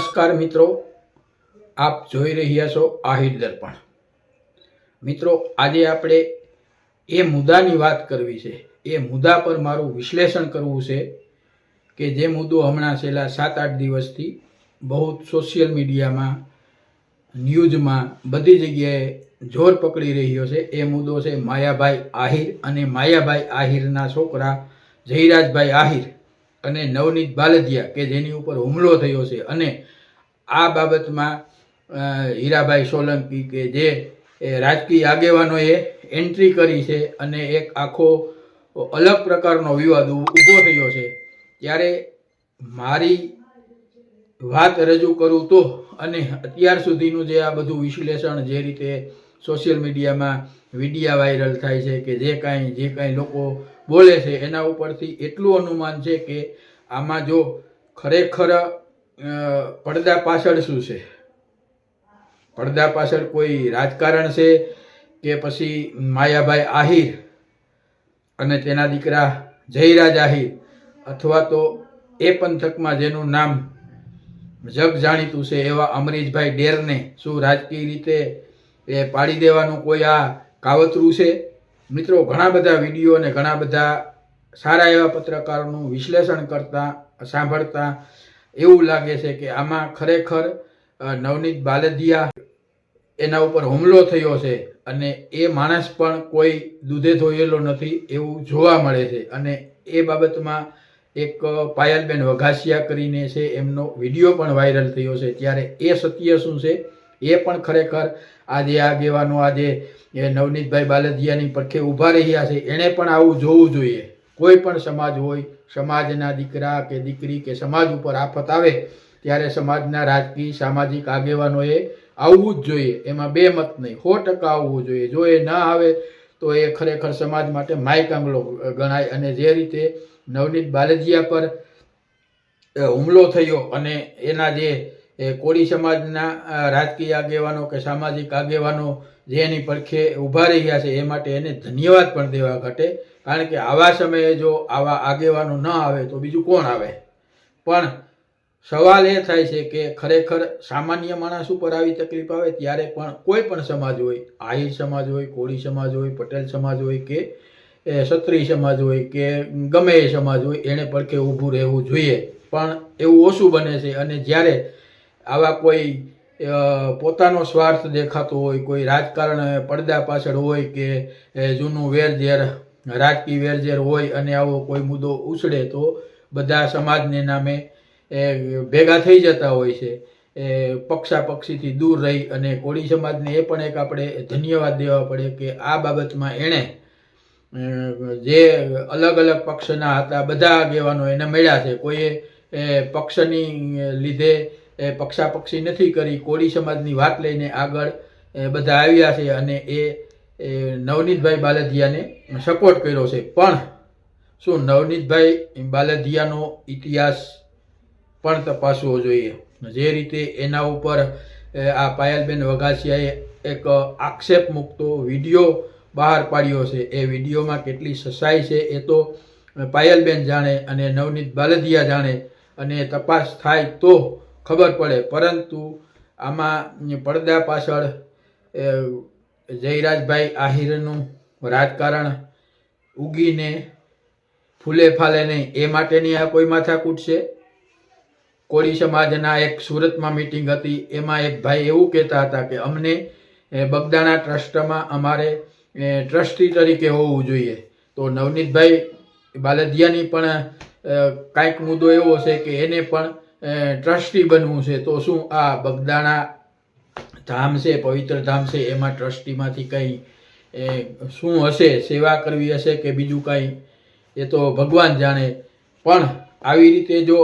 નમસ્કાર મિત્રો. આપ જોઈ રહ્યા છો આહિર દર્પણ. મિત્રો, આજે આપણે એ મુદ્દાની વાત કરવી છે. એ મુદ્દા પર મારું વિશ્લેષણ કરવું છે કે જે મુદ્દો હમણાં છેલ્લા સાત આઠ દિવસથી બહુ સોશિયલ મીડિયામાં, ન્યૂઝમાં બધી જગ્યાએ જોર પકડી રહ્યો છે. એ મુદ્દો છે માયાભાઈ આહિર અને માયાભાઈ આહિરના છોકરા જયરાજભાઈ આહિર. અને નવનીત બાલદિયા કે જેની ઉપર હુમલો થયો છે. અને આ બાબતમાં હીરાભાઈ સોલંકી કે જે રાજકીય આગેવાનોએ એન્ટ્રી કરી છે અને એક આખો અલગ પ્રકારનો વિવાદ ઊભો થયો છે. ત્યારે મારી વાત રજૂ કરું તો અને અત્યાર સુધીનું જે આ બધું વિશ્લેષણ જે રીતે સોશિયલ મીડિયામાં વિડીયા વાયરલ થાય છે કે જે કાંઈ જે કાંઈ લોકો બોલે છે, એના ઉપરથી એટલું અનુમાન છે કે આમાં જો ખરેખર પડદા પાછળ શું છે? પડદા પાછળ કોઈ રાજકારણ છે કે પછી માયાભાઈ આહિર અને તેના દીકરા જયરાજ આહિર અથવા તો એ પંથકમાં જેનું નામ જગ જાણીતું છે એવા અમરીશભાઈ ડેરને શું રાજકીય રીતે એ પાડી દેવાનું કોઈ આ કાવતરું છે? મિત્રો, ઘણા બધા વીડિયો અને ઘણા બધા સારા એવા પત્રકારોનું વિશ્લેષણ કરતા, સાંભળતા એવું લાગે છે કે આમાં ખરેખર નવનીત બાલદિયા એના ઉપર હુમલો થયો છે અને એ માણસ પણ કોઈ દૂધે ધોયેલો નથી એવું જોવા મળે છે. અને એ બાબતમાં એક પાયલબેન વઘાસિયા કરીને છે, એમનો વીડિયો પણ વાયરલ થયો છે. ત્યારે એ સત્ય શું છે? એ પણ ખરેખર આજે આગેવાનો, આજે એ નવનીતભાઈ બાલદિયાની પડખે ઊભા રહ્યા છે. એણે પણ આવું જોવું જોઈએ. કોઈ પણ સમાજ હોય, સમાજના દીકરા કે દીકરી કે સમાજ ઉપર આફત આવે, ત્યારે સમાજના રાજકીય, સામાજિક આગેવાનોએ આવવું જ જોઈએ. એમાં બે મત નહીં, સો ટકા આવવું જોઈએ. જો એ ના આવે, તો એ ખરેખર સમાજ માટે માયકાંગલો ગણાય. અને જે રીતે નવનીત બાલજીયા પર હુમલો થયો અને એના જે એ કોળી સમાજના રાજકીય આગેવાનો કે સામાજિક આગેવાનો જે એની પડખે ઊભા રહ્યા છે, એ માટે એને ધન્યવાદ પણ દેવા ઘટે. કારણ કે આવા સમયે જો આવા આગેવાનો ન આવે, તો બીજું કોણ આવે? પણ સવાલ એ થાય છે કે ખરેખર સામાન્ય માણસ ઉપર આવી તકલીફ આવે ત્યારે પણ કોઈ પણ સમાજ હોય, આહિર સમાજ હોય, કોળી સમાજ હોય, પટેલ સમાજ હોય કે ક્ષત્રિય સમાજ હોય કે ગમે એ સમાજ હોય એણે પડખે ઊભું રહેવું જોઈએ. પણ એવું ઓછું બને છે અને જ્યારે આવા કોઈ પોતાનો સ્વાર્થ દેખાતો હોય, કોઈ રાજકારણ પડદા પાછળ હોય કે જૂનું વેરઝેર, રાજકીય વેરઝેર હોય અને આવો કોઈ મુદ્દો ઉછળે તો બધા સમાજને નામે ભેગા થઈ જતા હોય છે. એ, પક્ષાપક્ષીથી દૂર રહી અને કોળી સમાજને એ પણ એક આપણે ધન્યવાદ દેવા પડે કે આ બાબતમાં એણે જે અલગ અલગ પક્ષના હતા, બધા આગેવાનો એને મળ્યા છે. કોઈએ પક્ષની લીધે એ પક્ષાપક્ષી નથી કરી. કોળી સમાજની વાત લઈને આગળ બધા આવ્યા છે અને એ નવનીતભાઈ બાલધિયાને સપોર્ટ કર્યો છે. પણ શું નવનીતભાઈ બાલધિયાનો ઇતિહાસ પણ તપાસવો જોઈએ. જે રીતે એના ઉપર આ પાયલબેન વઘાસિયાએ એક આક્ષેપ મૂકતો વીડિયો બહાર પાડ્યો છે. એ વિડીયોમાં કેટલી સસાઈ છે એ તો પાયલબેન જાણે અને નવનીત બાલધિયા જાણે. અને તપાસ થાય તો ખબર પડે. પરંતુ આમાં પડદા પાછળ જયરાજભાઈ આહિરનું રાજકારણ ઉગીને ફૂલે ફાલે નહીં. એ માટેની આ કોઈ માથાકૂટ છે? કોળી સમાજના એક સુરતમાં મિટિંગ હતી. એમાં એક ભાઈ એવું કહેતા હતા કે, અમને બગદાણા ટ્રસ્ટમાં અમારે ટ્રસ્ટી તરીકે હોવું જોઈએ. તો નવનીતભાઈ બાલદિયાની પણ કાંઈક મુદ્દો એવો છે કે એને પણ ટ્રસ્ટી બનવું છે, તો શું આ બગદાણા ધામ છે, પવિત્ર ધામ છે, એમાં ટ્રસ્ટીમાંથી કંઈ શું હશે, સેવા કરવી હશે કે બીજું કંઈ, એ તો ભગવાન જાણે. પણ આવી રીતે જો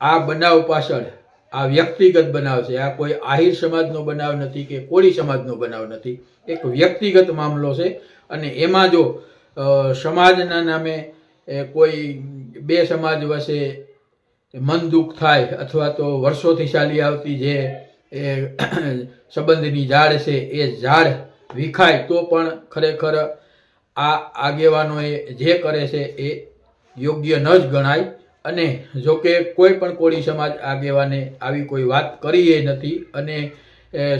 આ બનાવ પાછળ, આ વ્યક્તિગત બનાવ છે, આ કોઈ આહિર સમાજનો બનાવ નથી કે કોળી સમાજનો બનાવ નથી, એક વ્યક્તિગત મામલો છે. અને એમાં જો સમાજના નામે કોઈ બે સમાજ વચ્ચે મન દુઃખ થાય અથવા તો વર્ષોથી ચાલી આવતી જે એ સંબંધની ઝાડ છે, એ ઝાડ વિખાય તો પણ ખરેખર આ આગેવાનોએ જે કરે છે એ યોગ્ય ન જ ગણાય. અને જો કે કોઈ પણ કોળી સમાજ આગેવાને આવી કોઈ વાત કરીએ નથી અને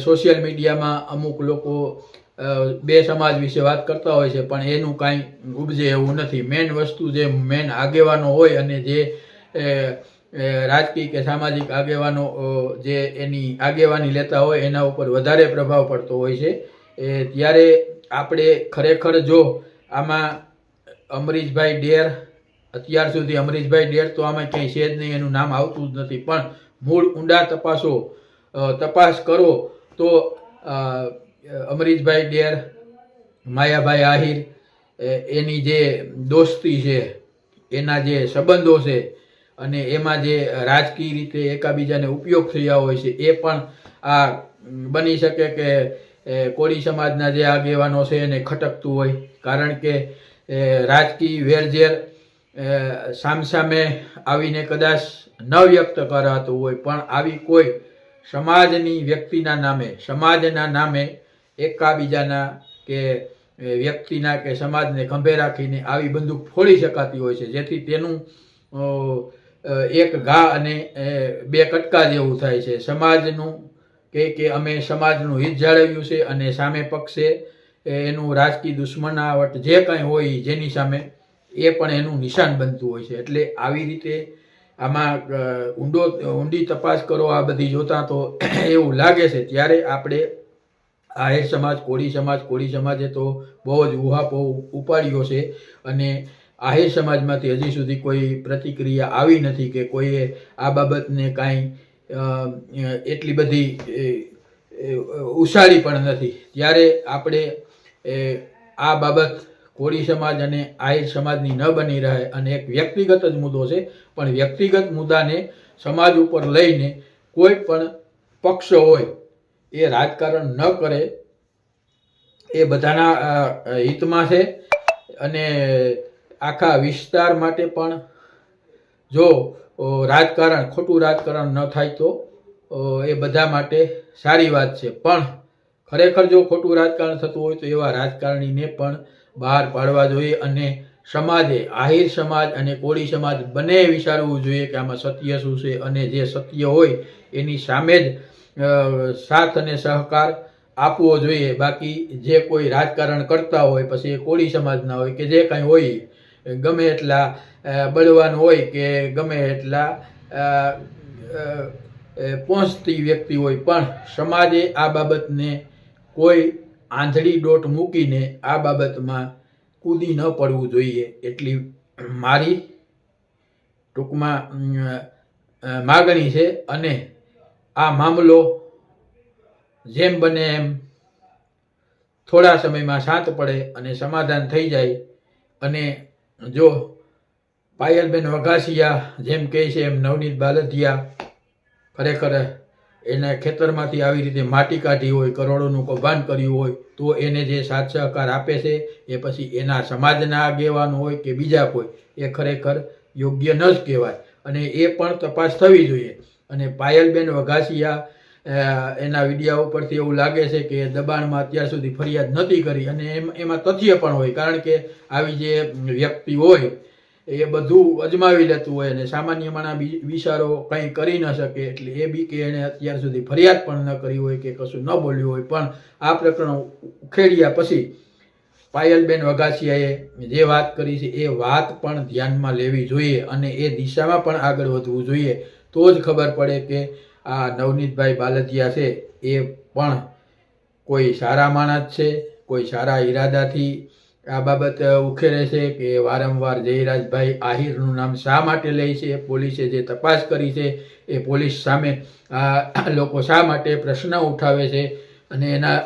સોશિયલ મીડિયામાં અમુક લોકો બે સમાજ વિશે વાત કરતા હોય છે, પણ એનું કાંઈ ઉપજે એવું નથી. મેન વસ્તુ જે મેન આગેવાનો હોય અને જે રાજકીય કે સામાજિક આગેવાનો જે એની આગેવાની લેતા હોય, એના ઉપર વધારે પ્રભાવ પડતો હોય છે. એ ત્યારે આપણે ખરેખર જો આમાં અમરીશભાઈ ડેર, અત્યાર સુધી અમરીશભાઈ ડેર તો આમાં ક્યાંય છે જ નહીં, એનું નામ આવતું જ નથી. પણ મૂળ ઊંડા તપાસો તપાસ કરો તો અમરીશભાઈ ડેર, માયાભાઈ આહિર એની જે દોસ્તી છે, એના જે સંબંધો છે અને એમાં જે રાજકીય રીતે એકાબીજાને ઉપયોગ થયા હોય છે, એ પણ આ બની શકે કે કોળી સમાજના જે આગેવાનો છે એને ખટકતું હોય. કારણ કે રાજકીય વેરઝેર સામસામે આવીને કદાચ ન વ્યક્ત કરાતું હોય, પણ આવી કોઈ સમાજની વ્યક્તિના નામે, સમાજના નામે એકાબીજાના કે વ્યક્તિના કે સમાજને ખંભે રાખીને આવી બંદૂક ફોડી શકાતી હોય છે. જેથી તેનું એક ઘા અને બે કટકા જેવું થાય છે. સમાજનું કે કે અમે સમાજનું હિત જાળવ્યું છે અને સામે પક્ષે એનું રાજકીય દુશ્મનાવટ જે કંઈ હોય જેની સામે, એ પણ એનું નિશાન બનતું હોય છે. એટલે આવી રીતે આમાં ઊંડો, ઊંડી તપાસ કરો, આ બધી જોતા તો એવું લાગે છે. ત્યારે આપણે આહિર સમાજ, કોળી સમાજ, કોળી સમાજે તો બહુ જ ઉહાપો ઉપાડ્યો છે અને આહિર સમાજમાંથી હજી સુધી કોઈ પ્રતિક્રિયા આવી નથી કે કોઈએ આ બાબતને કાંઈ એટલી બધી ઉછાળી પણ નથી. ત્યારે આપણે આ બાબત કોળી સમાજ અને આહિર સમાજની ન બની રહે અને એક વ્યક્તિગત જ મુદ્દો છે, પણ વ્યક્તિગત મુદ્દાને સમાજ ઉપર લઈને કોઈ પણ પક્ષ હોય, એ રાજકારણ ન કરે, એ બધાના હિતમાં છે અને આખા વિસ્તાર માટે પણ જો રાજકારણ, ખોટું રાજકારણ ન થાય તો એ બધા માટે સારી વાત છે. પણ ખરેખર જો ખોટું રાજકારણ થતું હોય તો એવા રાજકારણીને પણ બહાર પાડવા જોઈએ અને સમાજે, આહિર સમાજ અને કોળી સમાજ બંને વિચારવું જોઈએ કે આમાં સત્ય શું છે અને જે સત્ય હોય એની સામે જ સાથ અને સહકાર આપવો જોઈએ. બાકી જે કોઈ રાજકારણ કરતા હોય, પછી એ કોળી સમાજના હોય કે જે કાંઈ હોય ગમે એટલા બળવાન હોય કે ગમે એટલા પહોંચતી વ્યક્તિ હોય, પણ સમાજે આ બાબતને કોઈ આંધળી દોટ મૂકીને આ બાબતમાં કૂદી ન પડવું જોઈએ એટલી મારી ટૂંકમાં માગણી છે. અને આ મામલો જેમ બને એમ થોડા સમયમાં શાંત પડે અને સમાધાન થઈ જાય અને જો પાયલબેન વઘાસિયા જેમ કહે છે એમ નવનીત બાલધિયા ખરેખર એને ખેતરમાંથી આવી રીતે માટી કાઢી હોય, કરોડોનું કૌભાંડ કર્યું હોય, તો એને જે સાથ સહકાર આપે છે, એ પછી એના સમાજના આગેવાન હોય કે બીજા કોઈ, એ ખરેખર યોગ્ય ન જ કહેવાય. અને એ પણ તપાસ થવી જોઈએ. અને પાયલબેન વઘાસિયા એના વિડીયા ઉપરથી એવું લાગે છે કે દબાણમાં અત્યાર સુધી ફરિયાદ નથી કરી અને એમ તથ્ય પણ હોય. કારણ કે આવી જે વ્યક્તિ હોય, એ બધું અજમાવી લેતું હોય અને સામાન્ય માણા વિચારો કંઈ કરી ન શકે એટલે એ બી કે એણે અત્યાર સુધી ફરિયાદ પણ ન કરી હોય કે કશું ન બોલ્યું હોય. પણ આ પ્રકરણ ઉખેડ્યા પછી પાયલબેન વઘાસિયાએ જે વાત કરી છે, એ વાત પણ ધ્યાનમાં લેવી જોઈએ અને એ દિશામાં પણ આગળ વધવું જોઈએ. તો જ ખબર પડે કે આ નવનીતભાઈ બાલદિયા છે, એ પણ કોઈ સારા માણસ છે, કોઈ સારા ઈરાદાથી આ બાબત ઉખેરે છે કે વારંવાર જયરાજભાઈ આહિરનું નામ શા માટે લે છે, પોલીસે જે તપાસ કરી છે, એ પોલીસ સામે આ લોકો શા માટે પ્રશ્ન ઉઠાવે છે અને એના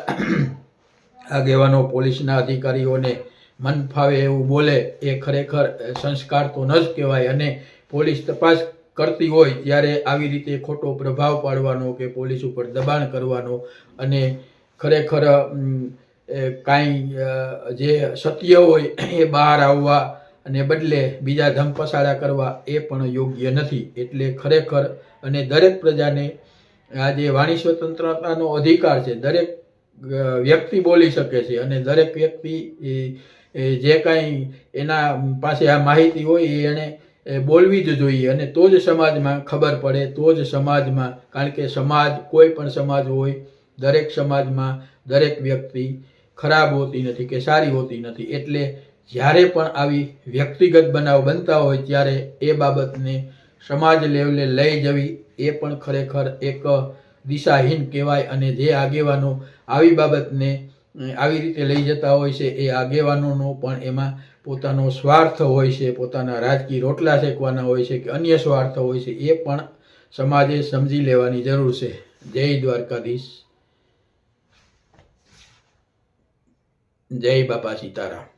આગેવાનો પોલીસના અધિકારીઓને મન ફાવે એવું બોલે, એ ખરેખર સંસ્કાર તો ન જ કહેવાય અને પોલીસ તપાસ કરતી હોય ત્યારે આવી રીતે ખોટો પ્રભાવ પાડવાનો કે પોલીસ ઉપર દબાણ કરવાનો અને ખરેખર કાંઈ જે સત્ય હોય એ બહાર આવવા અને બદલે બીજા ધમપસાડા કરવા એ પણ યોગ્ય નથી. એટલે ખરેખર અને દરેક પ્રજાને આ જે વાણી સ્વતંત્રતાનો અધિકાર છે, દરેક વ્યક્તિ બોલી શકે છે અને દરેક વ્યક્તિ જે કાંઈ એના પાસે આ માહિતી હોય એ એને એ બોલવી જ જોઈએ અને તો જ સમાજમાં ખબર પડે, તો જ સમાજમાં, કારણ કે સમાજ કોઈ પણ સમાજ હોય, દરેક સમાજમાં દરેક વ્યક્તિ ખરાબ હોતી નથી કે સારી હોતી નથી. એટલે જ્યારે પણ આવી વ્યક્તિગત બનાવ બનતા હોય ત્યારે એ બાબતને સમાજ લેવલે લઈ જવી, એ પણ ખરેખર એક દિશાહીન કહેવાય અને જે આગેવાનો આવી બાબતને આવી રીતે લઈ જતા હોય છે એ આગેવાનોનો પણ એમાં પોતાનો સ્વાર્થ હોય છે, પોતાના રાજકીય રોટલા શેકવાના હોય છે કે અન્ય સ્વાર્થ હોય છે, એ પણ સમાજે સમજી લેવાની જરૂર છે. જય દ્વારકાધીશ. જય બાપા સીતારામ.